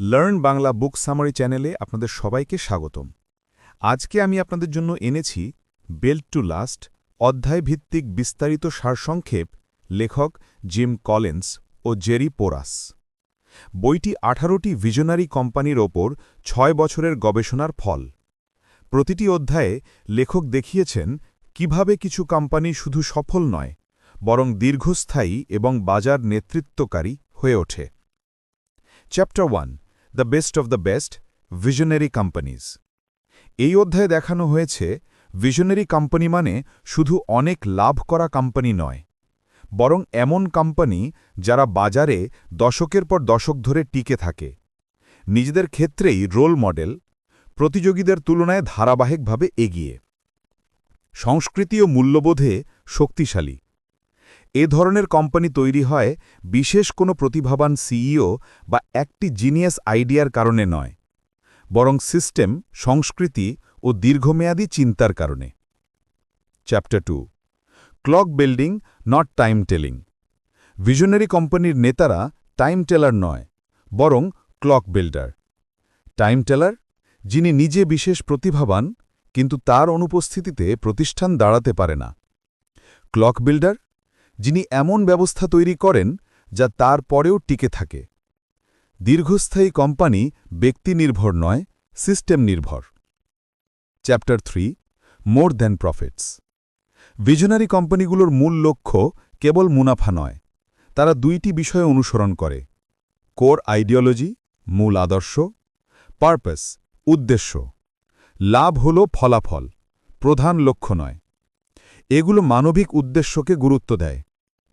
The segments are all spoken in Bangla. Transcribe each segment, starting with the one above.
লার্ন বাংলা বুক সামারি চ্যানেলে আপনাদের সবাইকে স্বাগতম। আজকে আমি আপনাদের জন্য এনেছি বেল্ট টু লাস্ট অধ্যায়ভিত্তিক বিস্তারিত সারসংক্ষেপ লেখক জিম কলেন্স ও জেরি পোরাস। বইটি আঠারোটি ভিজনারি কোম্পানির ওপর ছয় বছরের গবেষণার ফল। প্রতিটি অধ্যায়ে লেখক দেখিয়েছেন কীভাবে কিছু কোম্পানি শুধু সফল নয়, বরং দীর্ঘস্থায়ী এবং বাজার নেতৃত্বকারী হয়ে ওঠে। Chapter one the best of the best, visionary companies. এই অধ্যায়ে দেখানো হয়েছে, ভিশনারি কোম্পানি মানে শুধু অনেক লাভ করা কোম্পানি নয়, বরং এমন কোম্পানি যারা বাজারে দশকের পর দশক ধরে টিকে থাকে। নিজেদের ক্ষেত্রেই রোল মডেল প্রতিযোগীদের তুলনায় ধারাবাহিকভাবে এগিয়ে। সংস্কৃতি ও মূল্যবোধে শক্তিশালী। এ ধরনের কোম্পানি তৈরি হয় বিশেষ কোনো প্রতিভাবান সিইও বা একটি জিনিয়াস আইডিয়ার কারণে নয়, বরং সিস্টেম, সংস্কৃতি ও দীর্ঘমেয়াদী চিন্তার কারণে। Chapter two, clock building, not time telling. Visionary কোম্পানির নেতারা টাইম টেলার নয়, বরং ক্লক বিল্ডার। টাইম টেলার, যিনি নিজে বিশেষ প্রতিভাবান, কিন্তু তার অনুপস্থিতিতে প্রতিষ্ঠান দাঁড়াতে পারে না। ক্লক বিল্ডার যিনি এমন ব্যবস্থা তৈরি করেন যা তার পরেও টিকে থাকে। দীর্ঘস্থায়ী কোম্পানি ব্যক্তি নির্ভর নয়, সিস্টেম নির্ভর। Chapter three, more than profits. Visionary কোম্পানিগুলোর মূল লক্ষ্য কেবল মুনাফা নয়, তারা দুইটি বিষয় অনুসরণ করে। কোর আইডিওলজি, মূল আদর্শ। পারপাস, উদ্দেশ্য। লাভ হল ফলাফল, প্রধান লক্ষ্য নয়। এগুলো মানবিক উদ্দেশ্যকে গুরুত্ব দেয়।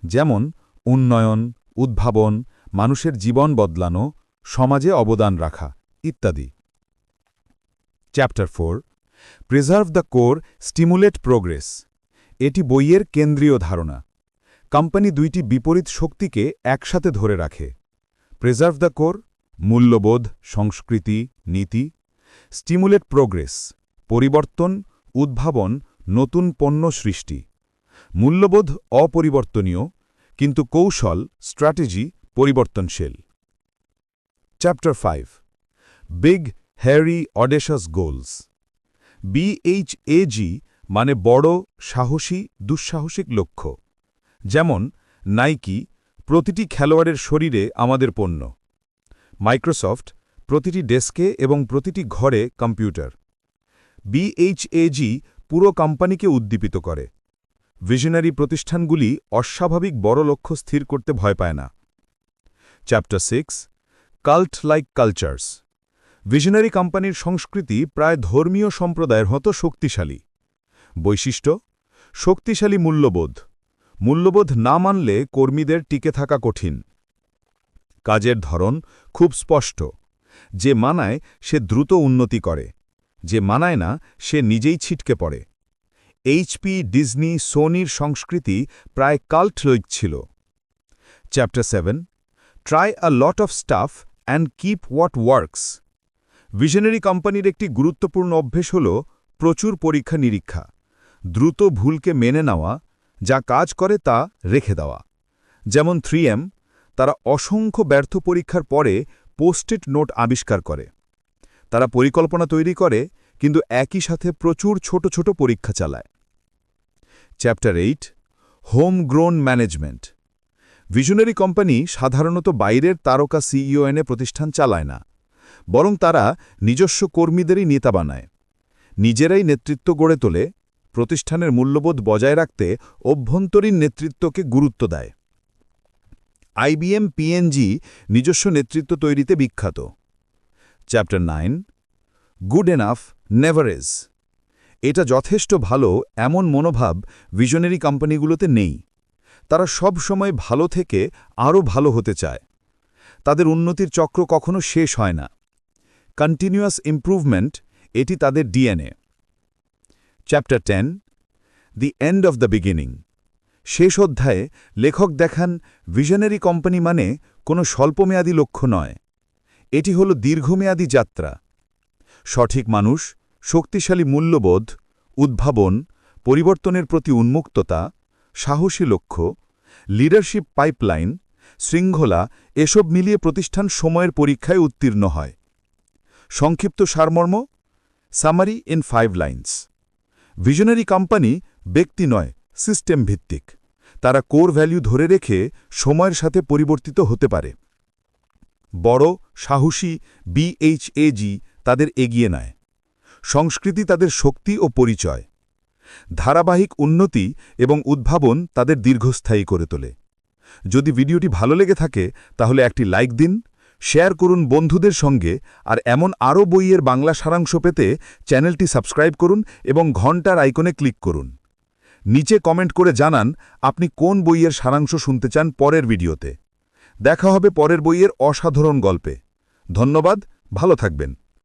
যেমন, উন্নয়ন, উদ্ভাবন, মানুষের জীবন বদলানো, সমাজে অবদান রাখা, ইত্যাদি। Chapter four preserve the core stimulate progress এটি বইয়ের কেন্দ্রীয় ধারণা। কোম্পানি দুইটি বিপরীত শক্তিকে একসাথে ধরে রাখে। প্রিজার্ভ দ্য কোর মূল্যবোধ, সংস্কৃতি, নীতি। স্টিমুলেট প্রোগ্রেস পরিবর্তন, উদ্ভাবন নতুন পণ্য সৃষ্টি। মূল্যবোধ অপরিবর্তনীয়, কিন্তু কৌশল, স্ট্র্যাটেজি পরিবর্তনশীল। Chapter five big hairy audacious goals BHAG মানে বড়, সাহসী, দুঃসাহসিক লক্ষ্য। যেমন, নাইকি, প্রতিটি খেলোয়াড়ের শরীরে আমাদের পণ্য। মাইক্রোসফট, প্রতিটি ডেস্কে এবং প্রতিটি ঘরে কম্পিউটার। বিএইচএজি পুরো কোম্পানিকে উদ্দীপিত করে। ভিশনারি প্রতিষ্ঠানগুলি অস্বাভাবিক বড় লক্ষ্য স্থির করতে ভয় পায় না। Chapter six cult like cultures visionary কোম্পানির সংস্কৃতি প্রায় ধর্মীয় সম্প্রদায়ের মতো শক্তিশালী। বৈশিষ্ট্য, শক্তিশালী মূল্যবোধ। মূল্যবোধ না মানলে কর্মীদের টিকে থাকা কঠিন। কাজের ধরন খুব স্পষ্ট। যে মানায়, সে দ্রুত উন্নতি করে। যে মানায় না, সে নিজেই ছিটকে পড়ে। এইচপি ডিজনি সোনির সংস্কৃতি প্রায় কাল্ট লইক ছিল। Chapter seven, try a lot of stuff and keep what works. Visionary কোম্পানির একটি গুরুত্বপূর্ণ অভ্যেস হল প্রচুর পরীক্ষা নিরীক্ষা, দ্রুত ভুলকে মেনে নেওয়া, যা কাজ করে তা রেখে দেওয়া। যেমন থ্রি তারা অসংখ্য ব্যর্থ পরীক্ষার পরে পোস্টেড নোট আবিষ্কার করে। তারা পরিকল্পনা তৈরি করে, কিন্তু একই সাথে প্রচুর ছোট ছোট পরীক্ষা চালায়। Chapter eight home grown management visionary company সাধারণত বাইরের তারকা সিইও এনে প্রতিষ্ঠান চালায় না, বরং তারা নিজস্ব কর্মীদেরই নেতা বানায়। নিজেরাই নেতৃত্ব গড়ে তোলে, প্রতিষ্ঠানের মূল্যবোধ বজায় রাখতে অভ্যন্তরীণ নেতৃত্বকে গুরুত্ব দেয়। আইবিএম পিএনজি নিজস্ব নেতৃত্ব তৈরিতে বিখ্যাত। Chapter nine good enough never is এটা যথেষ্ট ভালো, এমন মনোভাব ভিশনারি কোম্পানিগুলোতে নেই। তারা সব সময় ভালো থেকে আরও ভালো হতে চায়। তাদের উন্নতির চক্র কখনো শেষ হয় না। কন্টিনিউয়াস ইম্প্রুভমেন্ট এটি তাদের DNA chapter ten the end of the beginning শেষ অধ্যায়ে লেখক দেখান ভিশনারি কোম্পানি মানে কোনো স্বল্পমেয়াদী লক্ষ্য নয়। এটি হল দীর্ঘমেয়াদী যাত্রা। সঠিক মানুষ, শক্তিশালী মূল্যবোধ, উদ্ভাবন, পরিবর্তনের প্রতি উন্মুক্ততা, সাহসী লক্ষ্য, লিডারশিপ পাইপলাইন, শৃঙ্খলা, এসব মিলিয়ে প্রতিষ্ঠান সময়ের পরীক্ষায় উত্তীর্ণ হয়। সংক্ষিপ্ত সারমর্ম, summary in five lines. Visionary company ব্যক্তি নয়, সিস্টেম ভিত্তিক। তারা কোর ভ্যালু ধরে রেখে সময়ের সাথে পরিবর্তিত হতে পারে। বড়, সাহসী বিএইচএজি তাদের এগিয়ে নেয়। সংস্কৃতি তাদের শক্তি ও পরিচয়। ধারাবাহিক উন্নতি এবং উদ্ভাবন তাদের দীর্ঘস্থায়ী করে তোলে। যদি ভিডিওটি ভালো লেগে থাকে, তাহলে একটি লাইক দিন, শেয়ার করুন বন্ধুদের সঙ্গে, আর এমন আরও বইয়ের বাংলা সারাংশ পেতে চ্যানেলটি সাবস্ক্রাইব করুন এবং ঘণ্টার আইকনে ক্লিক করুন। নিচে কমেন্ট করে জানান, আপনি কোন বইয়ের সারাংশ শুনতে চান পরের ভিডিওতে। দেখা হবে পরের বইয়ের অসাধারণ গল্পে। ধন্যবাদ ভালো থাকবেন।